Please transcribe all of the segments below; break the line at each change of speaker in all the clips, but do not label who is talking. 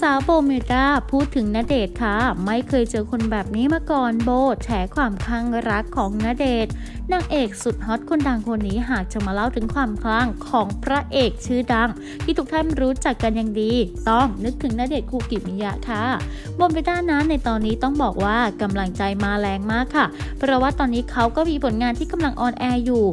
สาวโบเมดาพูดถึงณเดชค่ะ ไม่เคยเจอคนแบบนี้มาก่อนโบแฉความคลั่งรักของณเดชนางเอกสุดฮอตคนดังคนนี้หากจะมาเล่าถึงความคลั่งของพระเอกชื่อดัง ที่ทุกท่านรู้จักกันอย่างดี ต้องนึกถึงณเดชคูกิมิยะค่ะโบเมดานั้นในตอนนี้ต้องบอกว่ากำลังใจมาแรงมากค่ะ เพราะว่าตอนนี้เขาก็มีผลงานที่กำลังออนแอร์อยู่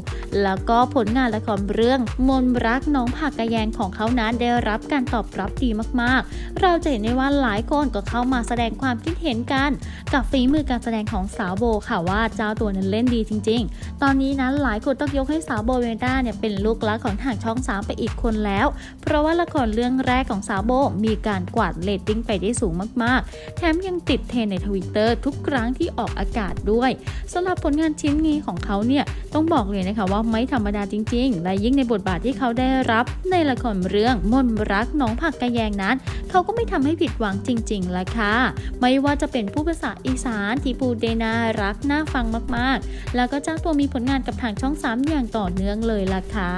แล้วก็ผลงานละครเรื่อง มนรักน้องผักกระแยงของเขานั้นได้รับการตอบรับดีมากๆเราจะเห็นได้ว่าหลายคนก็เข้ามาแสดงความคิดเห็นกัน กับฝีมือการแสดงของสาวโบค่ะว่าเจ้าตัวนั้นเล่นดีจริง ๆ ตอนนี้นั้นหลายคนต้องยกให้สาวโบเวด้าเนี่ยเป็นลูกรักของทางช่องสามไปอีกคนแล้ว เพราะว่าละครเรื่องแรกของสาวโบมีการกวาดเรตติ้งไปได้สูงมากๆ แถมยังติดเทรนในทวิตเตอร์ทุกครั้งที่ออกอากาศด้วยสำหรับผลงานชิ้นนี้ของเขาเนี่ยต้องบอกเลยนะคะว่าไม่ธรรมดาจริง ๆ และยิ่งในบทบาทที่เขาได้รับในละครเรื่องมนรักน้องผักกระแยงนั้น เขาก็ไม่ไม่ทำให้ผิดหวังจริงๆละค่ะ ไม่ว่าจะเป็นผู้ภาษาอีสานที่ปูเดนารักน่าฟังมากๆ แล้วก็เจ้าตัวมีผลงานกับทางช่องสามอย่างต่อเนื่องเลยล่ะค่ะ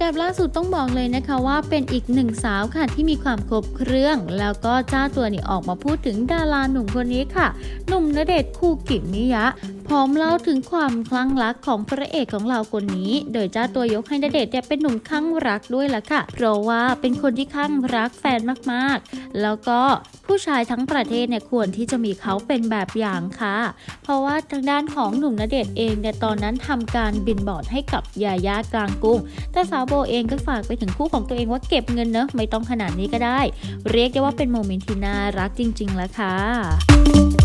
กับล่าสุดต้องบอกเลยนะคะว่าเป็นอีกหนึ่งสาวค่ะที่มีความครบเครื่อง แล้วก็เจ้าตัวนี่ออกมาพูดถึงดาราหนุ่มคนนี้ค่ะ หนุ่มณเดชน์คูกิมิยะพร้อมเล่าถึงความคลั่งรักของพระเอกของเราคนนี้ โดยเจ้าตัวยกให้ณเดชน์เนี่ยเป็นหนุ่มคลั่งรักด้วยล่ะค่ะ เพราะว่าเป็นคนที่คลั่งรักแฟนมากๆแล้วก็ผู้ชายทั้งประเทศเนี่ยควรที่จะมีเขาเป็นแบบอย่างค่ะ เพราะว่าทางด้านของหนุ่มณเดชน์เองเนี่ยตอนนั้นทำการบินบอร์ดให้กับยาย่ากลางกรุง แต่สาวโบเองก็ฝากไปถึงคู่ของตัวเองว่าเก็บเงินเนอะไม่ต้องขนาดนี้ก็ได้ เรียกได้ว่าเป็นโมเมนต์ที่น่ารักจริง ๆ แล้วค่ะ